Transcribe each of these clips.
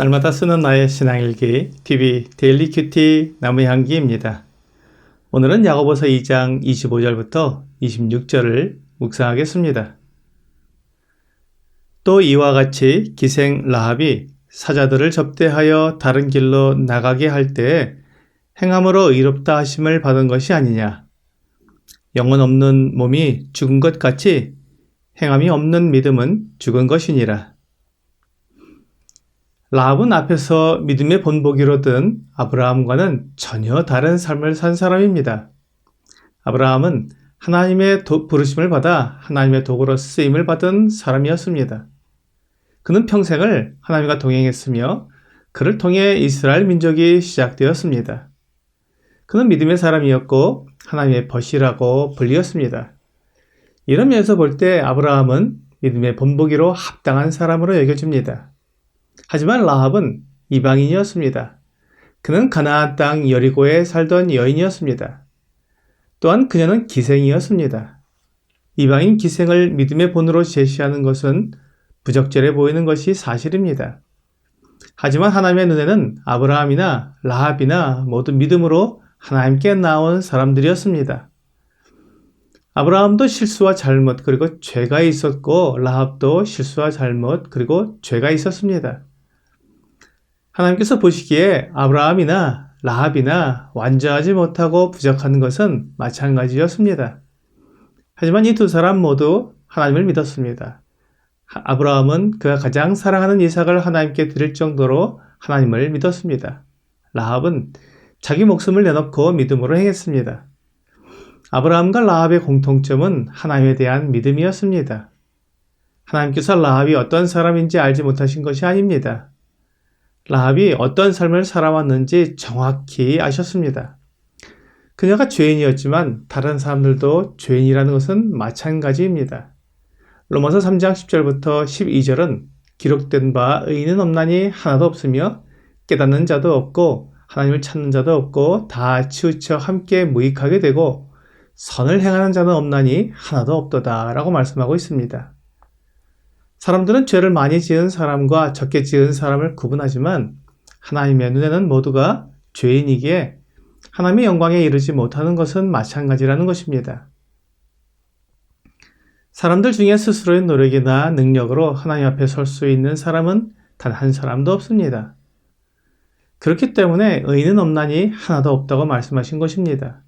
날마다 쓰는 나의 신앙일기 TV 데일리 큐티 나무 향기입니다. 오늘은 야고보서 2장 25절부터 26절을 묵상하겠습니다. 또 이와 같이 기생 라합이 사자들을 접대하여 다른 길로 나가게 할 때에 행함으로 의롭다 하심을 받은 것이 아니냐. 영혼 없는 몸이 죽은 것 같이 행함이 없는 믿음은 죽은 것이니라. 라합은 앞에서 믿음의 본보기로 든 아브라함과는 전혀 다른 삶을 산 사람입니다. 아브라함은 하나님의 도, 부르심을 받아 하나님의 도구로 쓰임을 받은 사람이었습니다. 그는 평생을 하나님과 동행했으며 그를 통해 이스라엘 민족이 시작되었습니다. 그는 믿음의 사람이었고 하나님의 벗이라고 불리었습니다. 이런 면에서 볼 때 아브라함은 믿음의 본보기로 합당한 사람으로 여겨집니다. 하지만 라합은 이방인이었습니다. 그는 가나안 땅 여리고에 살던 여인이었습니다. 또한 그녀는 기생이었습니다. 이방인 기생을 믿음의 본으로 제시하는 것은 부적절해 보이는 것이 사실입니다. 하지만 하나님의 눈에는 아브라함이나 라합이나 모두 믿음으로 하나님께 나온 사람들이었습니다. 아브라함도 실수와 잘못 그리고 죄가 있었고 라합도 실수와 잘못 그리고 죄가 있었습니다. 하나님께서 보시기에 아브라함이나 라합이나 완전하지 못하고 부족한 것은 마찬가지였습니다. 하지만 이 두 사람 모두 하나님을 믿었습니다. 아브라함은 그가 가장 사랑하는 이삭을 하나님께 드릴 정도로 하나님을 믿었습니다. 라합은 자기 목숨을 내놓고 믿음으로 행했습니다. 아브라함과 라합의 공통점은 하나님에 대한 믿음이었습니다. 하나님께서 라합이 어떤 사람인지 알지 못하신 것이 아닙니다. 라합이 어떤 삶을 살아왔는지 정확히 아셨습니다. 그녀가 죄인이었지만 다른 사람들도 죄인이라는 것은 마찬가지입니다. 로마서 3장 10절부터 12절은 기록된 바 의인은 없나니 하나도 없으며 깨닫는 자도 없고 하나님을 찾는 자도 없고 다 치우쳐 함께 무익하게 되고 선을 행하는 자는 없나니 하나도 없도다 라고 말씀하고 있습니다. 사람들은 죄를 많이 지은 사람과 적게 지은 사람을 구분하지만 하나님의 눈에는 모두가 죄인이기에 하나님의 영광에 이르지 못하는 것은 마찬가지라는 것입니다. 사람들 중에 스스로의 노력이나 능력으로 하나님 앞에 설 수 있는 사람은 단 한 사람도 없습니다. 그렇기 때문에 의인은 없나니 하나도 없다고 말씀하신 것입니다.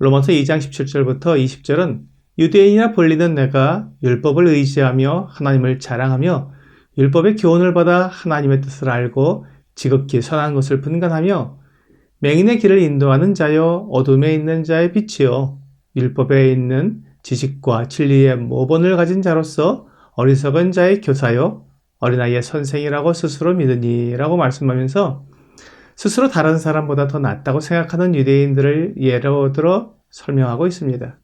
로마서 2장 17절부터 20절은 유대인이나 벌리는 내가 율법을 의지하며 하나님을 자랑하며 율법의 교훈을 받아 하나님의 뜻을 알고 지극히 선한 것을 분간하며 맹인의 길을 인도하는 자여 어둠에 있는 자의 빛이요 율법에 있는 지식과 진리의 모본을 가진 자로서 어리석은 자의 교사요 어린아이의 선생이라고 스스로 믿으니라고 말씀하면서 스스로 다른 사람보다 더 낫다고 생각하는 유대인들을 예로 들어 설명하고 있습니다.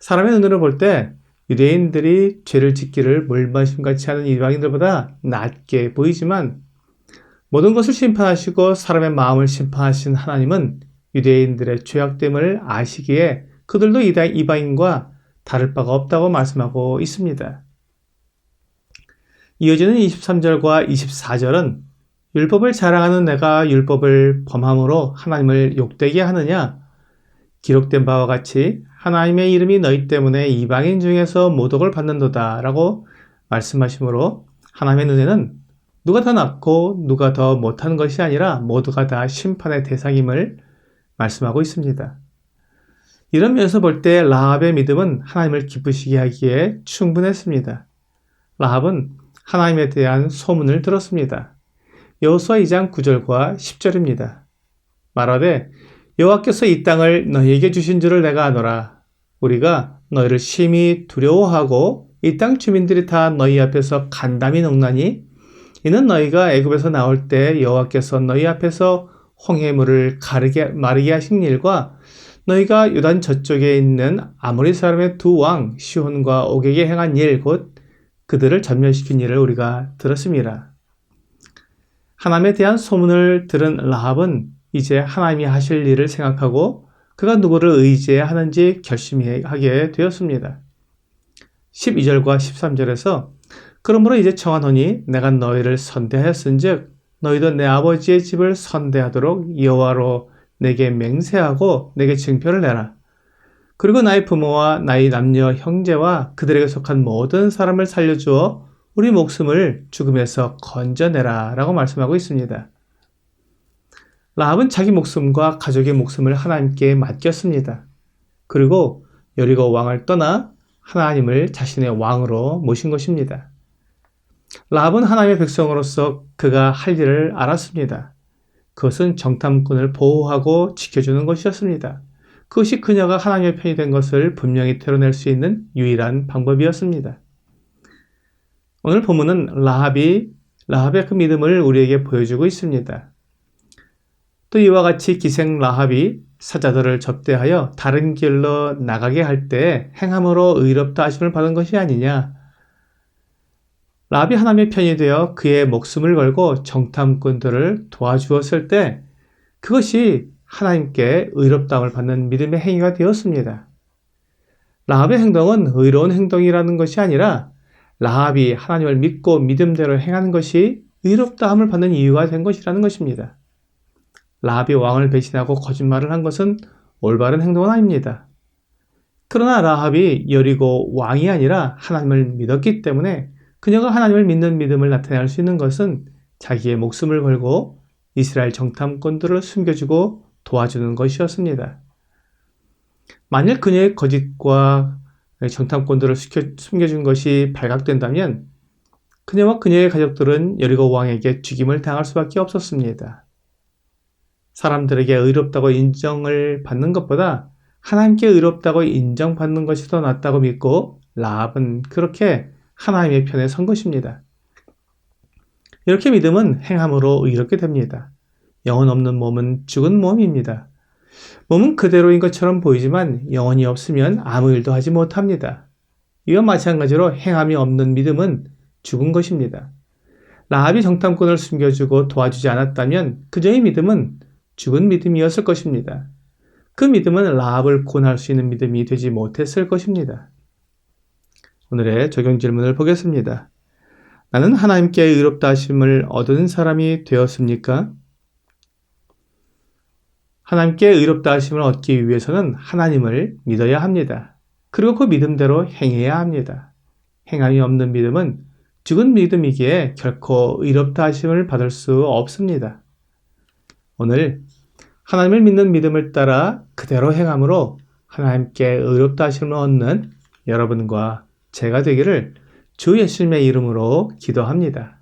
사람의 눈으로 볼 때 유대인들이 죄를 짓기를 물마심같이 하는 이방인들보다 낫게 보이지만 모든 것을 심판하시고 사람의 마음을 심판하신 하나님은 유대인들의 죄악됨을 아시기에 그들도 이방인과 다를 바가 없다고 말씀하고 있습니다. 이어지는 23절과 24절은 율법을 자랑하는 내가 율법을 범함으로 하나님을 욕되게 하느냐? 기록된 바와 같이 하나님의 이름이 너희 때문에 이방인 중에서 모독을 받는도다 라고 말씀하시므로 하나님의 눈에는 누가 더 낫고 누가 더 못하는 것이 아니라 모두가 다 심판의 대상임을 말씀하고 있습니다. 이런 면에서 볼 때 라합의 믿음은 하나님을 기쁘시게 하기에 충분했습니다. 라합은 하나님에 대한 소문을 들었습니다. 여호수아 2장 9절과 10절입니다. 말하되 여호와께서 이 땅을 너희에게 주신 줄을 내가 아노라. 우리가 너희를 심히 두려워하고 이 땅 주민들이 다 너희 앞에서 간담이 녹나니 이는 너희가 애굽에서 나올 때 여호와께서 너희 앞에서 홍해물을 가르게 마르게 하신 일과 너희가 요단 저쪽에 있는 아모리 사람의 두 왕 시혼과 오게게 행한 일 곧 그들을 전멸시킨 일을 우리가 들었습니다. 하나님에 대한 소문을 들은 라합은 이제 하나님이 하실 일을 생각하고 그가 누구를 의지해야 하는지 결심하게 되었습니다. 12절과 13절에서 그러므로 이제 청하노니 내가 너희를 선대하였은즉 너희도 내 아버지의 집을 선대하도록 여호와로 내게 맹세하고 내게 증표를 내라. 그리고 나의 부모와 나의 남녀 형제와 그들에게 속한 모든 사람을 살려주어 우리 목숨을 죽음에서 건져내라 라고 말씀하고 있습니다. 라합은 자기 목숨과 가족의 목숨을 하나님께 맡겼습니다. 그리고 여리고 왕을 떠나 하나님을 자신의 왕으로 모신 것입니다. 라합은 하나님의 백성으로서 그가 할 일을 알았습니다. 그것은 정탐꾼을 보호하고 지켜주는 것이었습니다. 그것이 그녀가 하나님의 편이 된 것을 분명히 드러낼 수 있는 유일한 방법이었습니다. 오늘 본문은 라합이 라합의 그 믿음을 우리에게 보여주고 있습니다. 또 이와 같이 기생 라합이 사자들을 접대하여 다른 길로 나가게 할 때 행함으로 의롭다 하심을 받은 것이 아니냐. 라합이 하나님의 편이 되어 그의 목숨을 걸고 정탐꾼들을 도와주었을 때 그것이 하나님께 의롭다함을 받는 믿음의 행위가 되었습니다. 라합의 행동은 의로운 행동이라는 것이 아니라 라합이 하나님을 믿고 믿음대로 행하는 것이 의롭다함을 받는 이유가 된 것이라는 것입니다. 라합이 왕을 배신하고 거짓말을 한 것은 올바른 행동은 아닙니다. 그러나 라합이 여리고 왕이 아니라 하나님을 믿었기 때문에 그녀가 하나님을 믿는 믿음을 나타낼 수 있는 것은 자기의 목숨을 걸고 이스라엘 정탐꾼들을 숨겨주고 도와주는 것이었습니다. 만일 그녀의 거짓과 정탐꾼들을 숨겨준 것이 발각된다면 그녀와 그녀의 가족들은 여리고 왕에게 죽임을 당할 수밖에 없었습니다. 사람들에게 의롭다고 인정을 받는 것보다 하나님께 의롭다고 인정받는 것이 더 낫다고 믿고 라합은 그렇게 하나님의 편에 선 것입니다. 이렇게 믿음은 행함으로 의롭게 됩니다. 영혼 없는 몸은 죽은 몸입니다. 몸은 그대로인 것처럼 보이지만 영혼이 없으면 아무 일도 하지 못합니다. 이와 마찬가지로 행함이 없는 믿음은 죽은 것입니다. 라합이 정탐꾼을 숨겨주고 도와주지 않았다면 그녀의 믿음은 죽은 믿음이었을 것입니다. 그 믿음은 라합을 구원할 수 있는 믿음이 되지 못했을 것입니다. 오늘의 적용 질문을 보겠습니다. 나는 하나님께 의롭다 하심을 얻은 사람이 되었습니까? 하나님께 의롭다 하심을 얻기 위해서는 하나님을 믿어야 합니다. 그리고 그 믿음대로 행해야 합니다. 행함이 없는 믿음은 죽은 믿음이기에 결코 의롭다 하심을 받을 수 없습니다. 오늘 하나님을 믿는 믿음을 따라 그대로 행함으로 하나님께 의롭다 하심을 얻는 여러분과 제가 되기를 주 예수님의 이름으로 기도합니다.